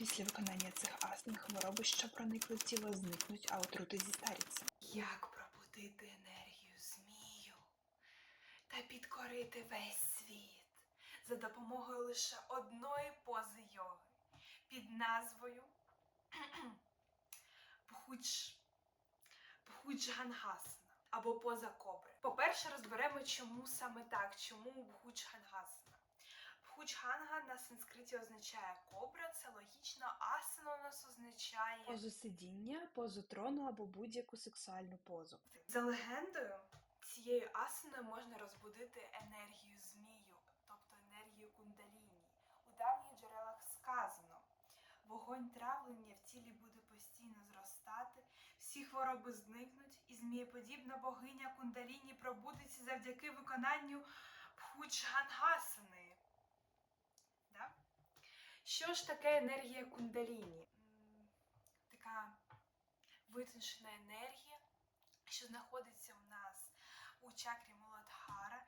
Після виконання цих асан хвороби, що проникли тіло, зникнуть, а отрути зістаряться. Як пробудити енергію змію та підкорити весь світ за допомогою лише одної пози йоги під назвою Бхудж Бхуджангасана або поза кобри. По-перше, розберемо, чому саме так, чому Бхуджангасана. Бхуджанга на санскриті означає кобра, це логічно, асана у нас означає Позу сидіння, позу трону або будь-яку сексуальну позу. За легендою, цією асаною можна розбудити енергію змію, тобто енергію кундаліні. У давніх джерелах сказано. Вогонь травлення в тілі буде постійно зростати, всі хвороби зникнуть, і змієподібна богиня кундаліні пробудеться завдяки виконанню Бхуджангасани. Що ж таке енергія кундаліні? Така витончена енергія, що знаходиться у нас у чакрі Муладхара,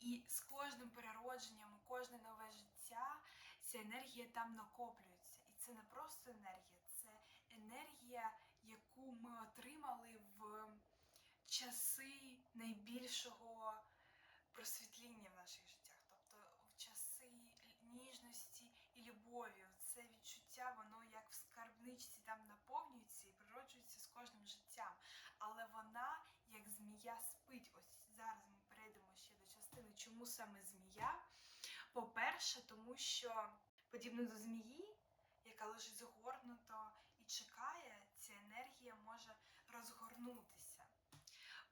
і з кожним переродженням, кожне нове життя ця енергія там накоплюється. І це не просто енергія, це енергія, яку ми отримали в часи найбільшого просвітління в наших життях, тобто в часи ніжності і любові. Це відчуття, воно як в скарбничці там наповнюється і природжується з кожним життям. Але вона, як змія, спить. Ось зараз ми перейдемо ще до частини, чому саме змія. По-перше, тому що подібно до змії, яка лежить згорнуто і чекає, ця енергія може розгорнутися.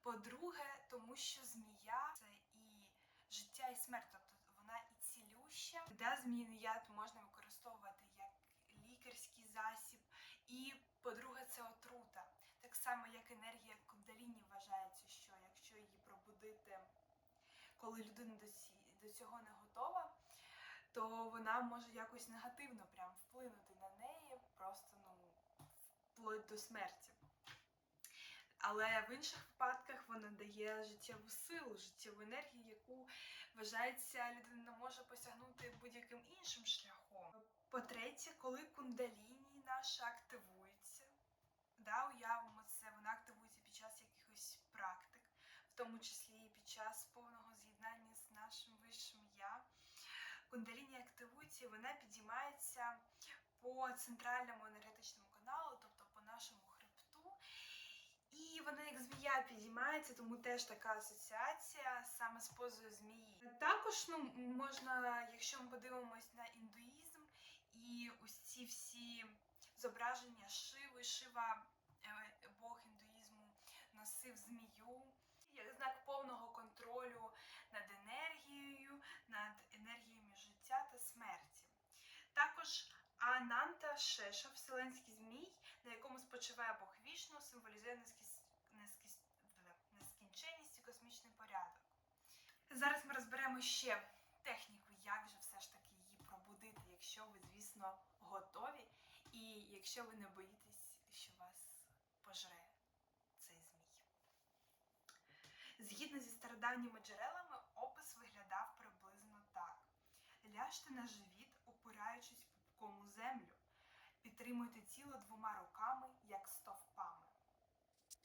По-друге, тому що змія це і життя, і смерть, тобто Да, зміїний яд можна використовувати як лікарський засіб. І по-друге, це отрута. Так само, як енергія кундаліні вважається, що якщо її пробудити, коли людина до цього не готова, то вона може якось негативно прям вплинути на неї, просто ну, вплоть до смерті. Але в інших випадках вона дає життєву силу, життєву енергію, яку вважається людина може посягнути будь-яким іншим шляхом. По-третє, коли кундаліні наша активується, да, уявимо це, вона активується під час якихось практик, в тому числі і під час повного з'єднання з нашим вищим я. Кундаліні активується, і вона підіймається по центральному енергетичному каналу, тобто по нашому змія підіймається, тому теж така асоціація саме з позою змії. Також ну, можна, якщо ми подивимось на індуїзм і ці всі зображення Шиви, Шива, е, Бог індуїзму, носив змію. Як знак повного контролю над енергією, над енергіями життя та смерті. Також Ананта Шеша, вселенський змій, на якому спочиває Бог вічно, символізує нескіс... Зараз ми розберемо ще техніку, як же все ж таки її пробудити, якщо ви, звісно, готові, і якщо ви не боїтесь, що вас пожре цей змій. Згідно зі стародавніми джерелами, опис виглядав приблизно так: ляжте на живіт, опираючись пупком у землю, підтримуйте тіло двома руками, як.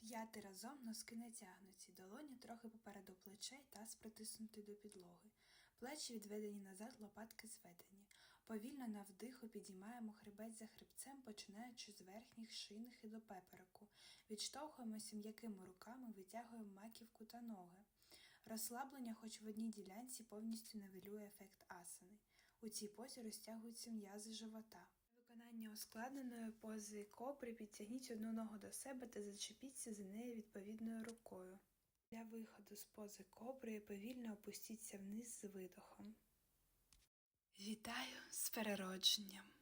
П'яти разом носки натягнуті, долоні трохи попереду плечей, таз притиснутий до підлоги. Плечі відведені назад, лопатки зведені. Повільно на вдиху підіймаємо хребець за хребцем, починаючи з верхніх шийних і до пепереку. Відштовхуємося м'якими руками, витягуємо маківку та ноги. Розслаблення, хоч в одній ділянці, повністю невелює ефект асани. У цій позі розтягуються м'язи живота. Виконання ускладненої пози копри підтягніть одну ногу до себе та зачепіться за нею відповідною рукою. Для виходу з пози кобри повільно опустіться вниз з видохом. Вітаю з переродженням!